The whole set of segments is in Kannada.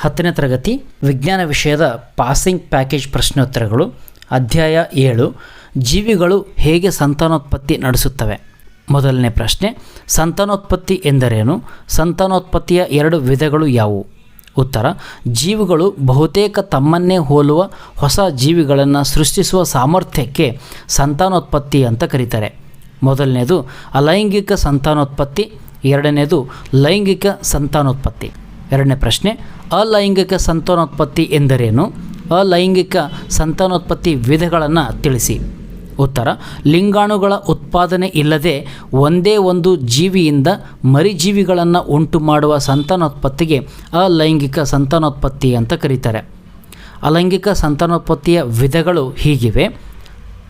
ಹತ್ತನೇ ತರಗತಿ, ವಿಜ್ಞಾನ ವಿಷಯದ ಪಾಸಿಂಗ್ ಪ್ಯಾಕೇಜ್ ಪ್ರಶ್ನೋತ್ತರಗಳು, ಅಧ್ಯಾಯ ಏಳು, ಜೀವಿಗಳು ಹೇಗೆ ಸಂತಾನೋತ್ಪತ್ತಿ ನಡೆಸುತ್ತವೆ? ಮೊದಲನೇ ಪ್ರಶ್ನೆ, ಸಂತಾನೋತ್ಪತ್ತಿ ಎಂದರೇನು? ಸಂತಾನೋತ್ಪತ್ತಿಯ ಎರಡು ವಿಧಗಳು ಯಾವುವು? ಉತ್ತರ, ಜೀವಿಗಳು ಬಹುತೇಕ ತಮ್ಮನ್ನೇ ಹೋಲುವ ಹೊಸ ಜೀವಿಗಳನ್ನು ಸೃಷ್ಟಿಸುವ ಸಾಮರ್ಥ್ಯಕ್ಕೆ ಸಂತಾನೋತ್ಪತ್ತಿ ಅಂತ ಕರೀತಾರೆ. ಮೊದಲನೇದು, ಅಲೈಂಗಿಕ ಸಂತಾನೋತ್ಪತ್ತಿ, ಎರಡನೇದು, ಲೈಂಗಿಕ ಸಂತಾನೋತ್ಪತ್ತಿ. ಎರಡನೇ ಪ್ರಶ್ನೆ, ಅಲೈಂಗಿಕ ಸಂತಾನೋತ್ಪತ್ತಿ ಎಂದರೇನು? ಅಲೈಂಗಿಕ ಸಂತಾನೋತ್ಪತ್ತಿ ವಿಧಗಳನ್ನು ತಿಳಿಸಿ. ಉತ್ತರ, ಲಿಂಗಾಣುಗಳ ಉತ್ಪಾದನೆ ಇಲ್ಲದೆ ಒಂದೇ ಒಂದು ಜೀವಿಯಿಂದ ಮರಿಜೀವಿಗಳನ್ನು ಉಂಟು ಮಾಡುವ ಸಂತಾನೋತ್ಪತ್ತಿಗೆ ಅಲೈಂಗಿಕ ಸಂತಾನೋತ್ಪತ್ತಿ ಅಂತ ಕರೀತಾರೆ. ಅಲೈಂಗಿಕ ಸಂತಾನೋತ್ಪತ್ತಿಯ ವಿಧಗಳು ಹೀಗಿವೆ.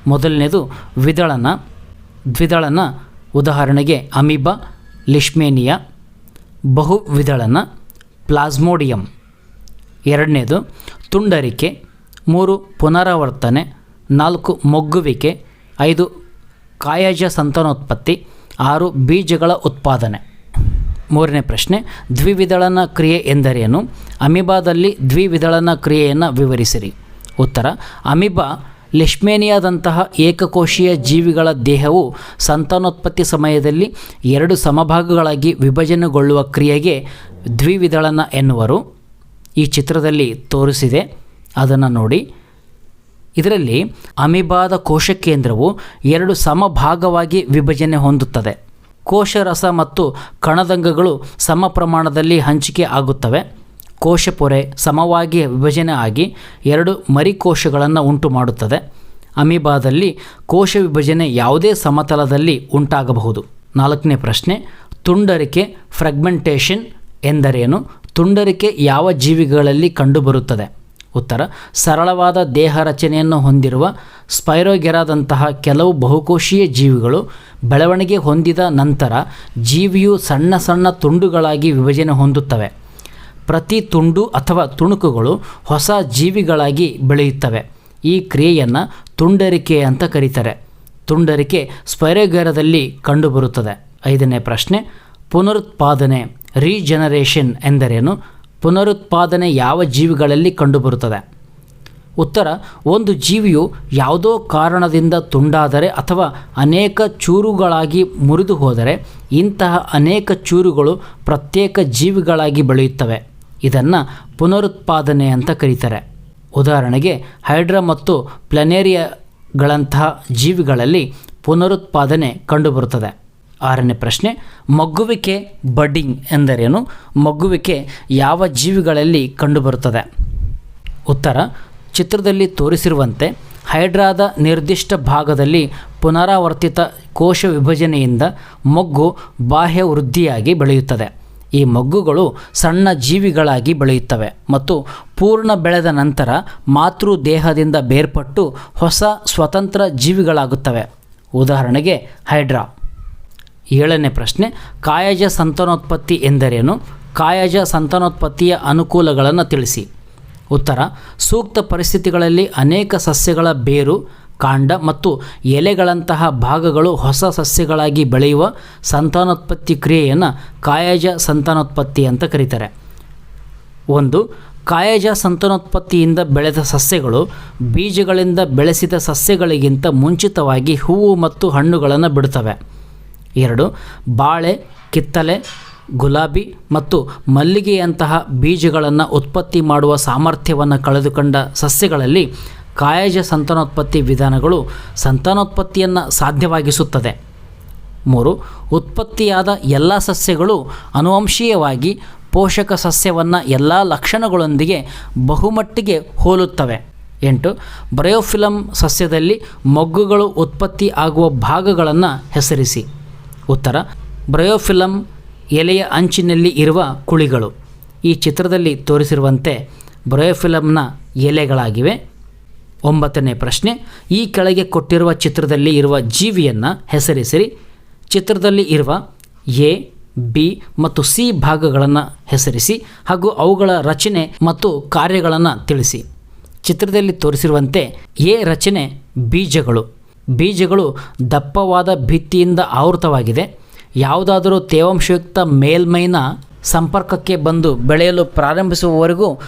ಮೊದಲನೇದು ವಿದಳನ ದ್ವಿದಳನ ಉದಾಹರಣೆಗೆ ಅಮೀಬಾ ಲಿಶ್ಮೇನಿಯಾ ಬಹುವಿದಳನ ಪ್ಲಾಸ್ಮೋಡಿಯಂ. ಎರಡನೇದು, ತುಂಡರಿಕೆ. ಮೂರು, ಪುನರಾವರ್ತನೆ. ನಾಲ್ಕು, ಮೊಗ್ಗುವಿಕೆ. ಐದು, ಕಾಯಜ ಸಂತಾನೋತ್ಪತ್ತಿ. ಆರು, ಬೀಜಗಳ ಉತ್ಪಾದನೆ. ಮೂರನೇ ಪ್ರಶ್ನೆ, ದ್ವಿವಿದಳನ ಕ್ರಿಯೆ ಎಂದರೇನು? ಅಮಿಬಾದಲ್ಲಿ ದ್ವಿವಿದಳನ ಕ್ರಿಯೆಯನ್ನು ವಿವರಿಸಿರಿ. ಉತ್ತರ, ಅಮಿಬಾ ಲಿಶ್ಮೇನಿಯಾದಂತಹ ಏಕಕೋಶೀಯ ಜೀವಿಗಳ ದೇಹವು ಸಂತಾನೋತ್ಪತ್ತಿ ಸಮಯದಲ್ಲಿ ಎರಡು ಸಮಭಾಗಗಳಾಗಿ ವಿಭಜನೆಗೊಳ್ಳುವ ಕ್ರಿಯೆಗೆ ದ್ವಿವಿದಳನ ಎನ್ನುವರು ಈ ಚಿತ್ರದಲ್ಲಿ ತೋರಿಸಿದೆ. ಅದನ್ನು ನೋಡಿ. ಇದರಲ್ಲಿ ಅಮಿಬಾದ ಕೋಶ ಕೇಂದ್ರವು ಎರಡು ಸಮಭಾಗವಾಗಿ ವಿಭಜನೆ ಹೊಂದುತ್ತದೆ. ಕೋಶರಸ ಮತ್ತು ಕಣದಂಗಗಳು ಸಮ ಪ್ರಮಾಣದಲ್ಲಿ ಹಂಚಿಕೆ ಆಗುತ್ತವೆ. ಕೋಶಪೊರೆ ಸಮವಾಗಿ ವಿಭಜನೆ ಆಗಿ ಎರಡು ಮರಿಕೋಶಗಳನ್ನು ಉಂಟು ಮಾಡುತ್ತದೆ. ಅಮಿಬಾದಲ್ಲಿ ಕೋಶ ವಿಭಜನೆ ಯಾವುದೇ ಸಮತಲದಲ್ಲಿ ಉಂಟಾಗಬಹುದು. ನಾಲ್ಕನೇ ಪ್ರಶ್ನೆ, ತುಂಡರಿಕೆ ಫ್ರಗ್ಮೆಂಟೇಷನ್ ಎಂದರೇನು? ತುಂಡರಿಕೆ ಯಾವ ಜೀವಿಗಳಲ್ಲಿ ಕಂಡುಬರುತ್ತದೆ? ಉತ್ತರ, ಸರಳವಾದ ದೇಹ ರಚನೆಯನ್ನು ಹೊಂದಿರುವ ಸ್ಪೈರೋಗೆರಾದಂತಹ ಕೆಲವು ಬಹುಕೋಶೀಯ ಜೀವಿಗಳು ಬೆಳವಣಿಗೆ ಹೊಂದಿದ ನಂತರ ಜೀವಿಯು ಸಣ್ಣ ಸಣ್ಣ ತುಂಡುಗಳಾಗಿ ವಿಭಜನೆ ಹೊಂದುತ್ತವೆ. ಪ್ರತಿ ತುಂಡು ಅಥವಾ ತುಣುಕುಗಳು ಹೊಸ ಜೀವಿಗಳಾಗಿ ಬೆಳೆಯುತ್ತವೆ. ಈ ಕ್ರಿಯೆಯನ್ನು ತುಂಡರಿಕೆ ಅಂತ ಕರೀತಾರೆ. ತುಂಡರಿಕೆ ಸ್ಪೈರೋಗೆರದಲ್ಲಿ ಕಂಡುಬರುತ್ತದೆ. ಐದನೇ ಪ್ರಶ್ನೆ, ಪುನರುತ್ಪಾದನೆ, ರೀಜನರೇಷನ್ ಎಂದರೇನು? ಪುನರುತ್ಪಾದನೆ ಯಾವ ಜೀವಿಗಳಲ್ಲಿ ಕಂಡುಬರುತ್ತದೆ? ಉತ್ತರ, ಒಂದು ಜೀವಿಯು ಯಾವುದೋ ಕಾರಣದಿಂದ ತುಂಡಾದರೆ ಅಥವಾ ಅನೇಕ ಚೂರುಗಳಾಗಿ ಮುರಿದು ಹೋದರೆ ಇಂತಹ ಅನೇಕ ಚೂರುಗಳು ಪ್ರತ್ಯೇಕ ಜೀವಿಗಳಾಗಿ ಬೆಳೆಯುತ್ತವೆ. ಇದನ್ನು ಪುನರುತ್ಪಾದನೆ ಅಂತ ಕರೀತಾರೆ. ಉದಾಹರಣೆಗೆ, ಹೈಡ್ರಾ ಮತ್ತು ಪ್ಲನೇರಿಯಾಗಳಂತಹ ಜೀವಿಗಳಲ್ಲಿ ಪುನರುತ್ಪಾದನೆ ಕಂಡುಬರುತ್ತದೆ. ಆರನೇ ಪ್ರಶ್ನೆ, ಮಗ್ಗುವಿಕೆ ಬಡ್ಡಿಂಗ್ ಎಂದರೇನು? ಮಗ್ಗುವಿಕೆ ಯಾವ ಜೀವಿಗಳಲ್ಲಿ ಕಂಡುಬರುತ್ತದೆ? ಉತ್ತರ, ಚಿತ್ರದಲ್ಲಿ ತೋರಿಸಿರುವಂತೆ, ಹೈಡ್ರಾದ ನಿರ್ದಿಷ್ಟ ಭಾಗದಲ್ಲಿ ಪುನರಾವರ್ತಿತ ಕೋಶ ವಿಭಜನೆಯಿಂದ ಮೊಗ್ಗು ಬಾಹ್ಯ ವೃದ್ಧಿಯಾಗಿ ಬೆಳೆಯುತ್ತದೆ. ಈ ಮೊಗ್ಗುಗಳು ಸಣ್ಣ ಜೀವಿಗಳಾಗಿ ಬೆಳೆಯುತ್ತವೆ ಮತ್ತು ಪೂರ್ಣ ಬೆಳೆದ ನಂತರ ಮಾತೃ ದೇಹದಿಂದ ಬೇರ್ಪಟ್ಟು ಹೊಸ ಸ್ವತಂತ್ರ ಜೀವಿಗಳಾಗುತ್ತವೆ. ಉದಾಹರಣೆಗೆ ಹೈಡ್ರಾ. ಏಳನೇ ಪ್ರಶ್ನೆ, ಕಾಯಜ ಸಂತಾನೋತ್ಪತ್ತಿ ಎಂದರೇನು? ಕಾಯಜ ಸಂತಾನೋತ್ಪತ್ತಿಯ ಅನುಕೂಲಗಳನ್ನು ತಿಳಿಸಿ. ಉತ್ತರ, ಸೂಕ್ತ ಪರಿಸ್ಥಿತಿಗಳಲ್ಲಿ ಅನೇಕ ಸಸ್ಯಗಳ ಬೇರು ಕಾಂಡ ಮತ್ತು ಎಲೆಗಳಂತಹ ಭಾಗಗಳು ಹೊಸ ಸಸ್ಯಗಳಾಗಿ ಬೆಳೆಯುವ ಸಂತಾನೋತ್ಪತ್ತಿ ಕ್ರಿಯೆಯನ್ನು ಕಾಯಜ ಸಂತಾನೋತ್ಪತ್ತಿ ಅಂತ ಕರೀತಾರೆ. ಒಂದು, ಕಾಯಜ ಸಂತಾನೋತ್ಪತ್ತಿಯಿಂದ ಬೆಳೆದ ಸಸ್ಯಗಳು ಬೀಜಗಳಿಂದ ಬೆಳೆಸಿದ ಸಸ್ಯಗಳಿಗಿಂತ ಮುಂಚಿತವಾಗಿ ಹೂವು ಮತ್ತು ಹಣ್ಣುಗಳನ್ನು ಬಿಡುತ್ತವೆ. ಎರಡು, ಬಾಳೆ ಕಿತ್ತಲೆ ಗುಲಾಬಿ ಮತ್ತು ಮಲ್ಲಿಗೆಯಂತಹ ಬೀಜಗಳನ್ನು ಉತ್ಪತ್ತಿ ಮಾಡುವ ಸಾಮರ್ಥ್ಯವನ್ನು ಕಳೆದುಕೊಂಡ ಸಸ್ಯಗಳಲ್ಲಿ ಕಾಯಜ ಸಂತಾನೋತ್ಪತ್ತಿ ವಿಧಾನಗಳು ಸಂತಾನೋತ್ಪತ್ತಿಯನ್ನು ಸಾಧ್ಯವಾಗಿಸುತ್ತದೆ. ಮೂರು, ಉತ್ಪತ್ತಿಯಾದ ಎಲ್ಲ ಸಸ್ಯಗಳು ಅನುವಂಶೀಯವಾಗಿ ಪೋಷಕ ಸಸ್ಯವನ್ನು ಎಲ್ಲ ಲಕ್ಷಣಗಳೊಂದಿಗೆ ಬಹುಮಟ್ಟಿಗೆ ಹೋಲುತ್ತವೆ. ಎಂಟು ಬ್ರಯೋಫಿಲಮ್ ಸಸ್ಯದಲ್ಲಿ ಮೊಗ್ಗುಗಳು ಉತ್ಪತ್ತಿ ಆಗುವ ಭಾಗಗಳನ್ನು ಹೆಸರಿಸಿ. ಉತ್ತರ ಬ್ರಯೋಫಿಲಮ್ ಎಲೆಯ ಅಂಚಿನಲ್ಲಿ ಇರುವ ಕುಳಿಗಳು. ಈ ಚಿತ್ರದಲ್ಲಿ ತೋರಿಸಿರುವಂತೆ ಬ್ರಯೋಫಿಲಮ್ನ ಎಲೆಗಳಾಗಿವೆ. ಒಂಬತ್ತನೇ ಪ್ರಶ್ನೆ, ಈ ಕೆಳಗೆ ಕೊಟ್ಟಿರುವ ಚಿತ್ರದಲ್ಲಿ ಇರುವ ಜೀವಿಯನ್ನು ಹೆಸರಿಸಿರಿ. ಚಿತ್ರದಲ್ಲಿ ಇರುವ ಎ, ಬಿ ಮತ್ತು ಸಿ ಭಾಗಗಳನ್ನು ಹೆಸರಿಸಿ ಹಾಗೂ ಅವುಗಳ ರಚನೆ ಮತ್ತು ಕಾರ್ಯಗಳನ್ನು ತಿಳಿಸಿ. ಚಿತ್ರದಲ್ಲಿ ತೋರಿಸಿರುವಂತೆ ಎ ರಚನೆ ಬೀಜಗಳು. ಬೀಜಗಳು ದಪ್ಪವಾದ ಭಿತ್ತಿಯಿಂದ ಆವೃತವಾಗಿದೆ. ಯಾವುದಾದರೂ ತೇವಾಂಶಯುಕ್ತ ಮೇಲ್ಮೈನ ಸಂಪರ್ಕಕ್ಕೆ ಬಂದು ಬೆಳೆಯಲು ಪ್ರಾರಂಭಿಸುವವರೆಗೂ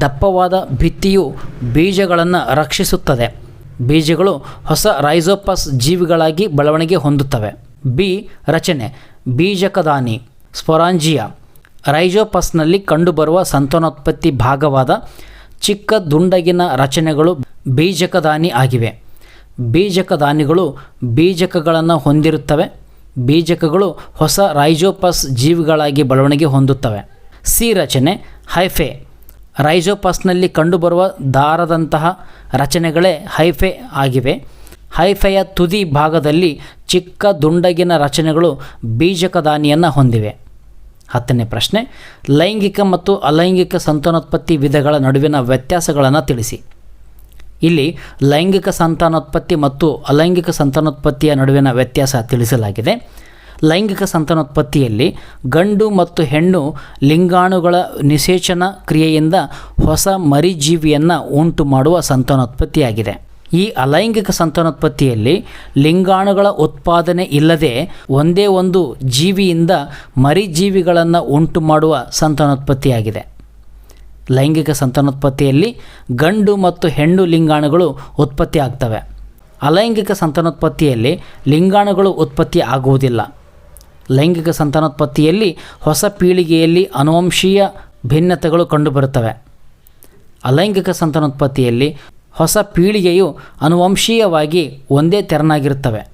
ದಪ್ಪವಾದ ಭಿತ್ತಿಯು ಬೀಜಗಳನ್ನು ರಕ್ಷಿಸುತ್ತದೆ. ಬೀಜಗಳು ಹೊಸ ರೈಸೋಪಸ್ ಜೀವಿಗಳಾಗಿ ಬೆಳವಣಿಗೆ ಹೊಂದುತ್ತವೆ. ಬಿ. ರಚನೆ. ಬೀಜಕದಾನಿ. ಸ್ಪೊರಾಂಜಿಯಾ ರೈಜೋಪಸ್ನಲ್ಲಿ ಕಂಡುಬರುವ ಸಂತಾನೋತ್ಪತ್ತಿ ಭಾಗವಾದ ಚಿಕ್ಕ ದುಂಡಗಿನ ರಚನೆಗಳು ಬೀಜಕದಾನಿ ಆಗಿವೆ. ಬೀಜಕದಾನಿಗಳು ಬೀಜಕಗಳನ್ನು ಹೊಂದಿರುತ್ತವೆ. ಬೀಜಕಗಳು ಹೊಸ ರೈಜೋಪಸ್ ಜೀವಿಗಳಾಗಿ ಬೆಳವಣಿಗೆ ಹೊಂದುತ್ತವೆ. ಸಿ ರಚನೆ. ಹೈಫೆ. ರೈಜೋಪಸ್ನಲ್ಲಿ ಕಂಡುಬರುವ ದಾರದಂತಹ ರಚನೆಗಳೇ ಹೈಫೆ ಆಗಿವೆ. ಹೈಫೆಯ ತುದಿ ಭಾಗದಲ್ಲಿ ಚಿಕ್ಕ ದುಂಡಗಿನ ರಚನೆಗಳು ಬೀಜಕದಾನಿಯನ್ನು ಹೊಂದಿವೆ. ಹತ್ತನೇ ಪ್ರಶ್ನೆ, ಲೈಂಗಿಕ ಮತ್ತು ಅಲೈಂಗಿಕ ಸಂತಾನೋತ್ಪತ್ತಿ ವಿಧಗಳ ನಡುವಿನ ವ್ಯತ್ಯಾಸಗಳನ್ನು ತಿಳಿಸಿ. ಇಲ್ಲಿ ಲೈಂಗಿಕ ಸಂತಾನೋತ್ಪತ್ತಿ ಮತ್ತು ಅಲೈಂಗಿಕ ಸಂತಾನೋತ್ಪತ್ತಿಯ ನಡುವಿನ ವ್ಯತ್ಯಾಸ ತಿಳಿಸಲಾಗಿದೆ. ಲೈಂಗಿಕ ಸಂತಾನೋತ್ಪತ್ತಿಯಲ್ಲಿ ಗಂಡು ಮತ್ತು ಹೆಣ್ಣು ಲಿಂಗಾಣುಗಳ ನಿಸೇಚನ ಕ್ರಿಯೆಯಿಂದ ಹೊಸ ಮರಿಜೀವಿಯನ್ನು ಉಂಟು ಮಾಡುವ ಸಂತಾನೋತ್ಪತ್ತಿಯಾಗಿದೆ. ಈ ಅಲೈಂಗಿಕ ಸಂತಾನೋತ್ಪತ್ತಿಯಲ್ಲಿ ಲಿಂಗಾಣುಗಳ ಉತ್ಪಾದನೆ ಇಲ್ಲದೆ ಒಂದೇ ಒಂದು ಜೀವಿಯಿಂದ ಮರಿಜೀವಿಗಳನ್ನು ಉಂಟು ಮಾಡುವ ಸಂತಾನೋತ್ಪತ್ತಿಯಾಗಿದೆ. ಲೈಂಗಿಕ ಸಂತಾನೋತ್ಪತ್ತಿಯಲ್ಲಿ ಗಂಡು ಮತ್ತು ಹೆಣ್ಣು ಲಿಂಗಾಣುಗಳು ಉತ್ಪತ್ತಿ ಆಗ್ತವೆ ಅಲೈಂಗಿಕ ಸಂತಾನೋತ್ಪತ್ತಿಯಲ್ಲಿ ಲಿಂಗಾಣುಗಳು ಉತ್ಪತ್ತಿ ಆಗುವುದಿಲ್ಲ. ಲೈಂಗಿಕ ಸಂತಾನೋತ್ಪತ್ತಿಯಲ್ಲಿ ಹೊಸ ಪೀಳಿಗೆಯಲ್ಲಿ ಅನುವಂಶೀಯ ಭಿನ್ನತೆಗಳು ಕಂಡುಬರುತ್ತವೆ. ಅಲೈಂಗಿಕ ಸಂತಾನೋತ್ಪತ್ತಿಯಲ್ಲಿ ಹೊಸ ಪೀಳಿಗೆಯು ಅನುವಂಶೀಯವಾಗಿ ಒಂದೇ ತೆರನಾಗಿರುತ್ತವೆ.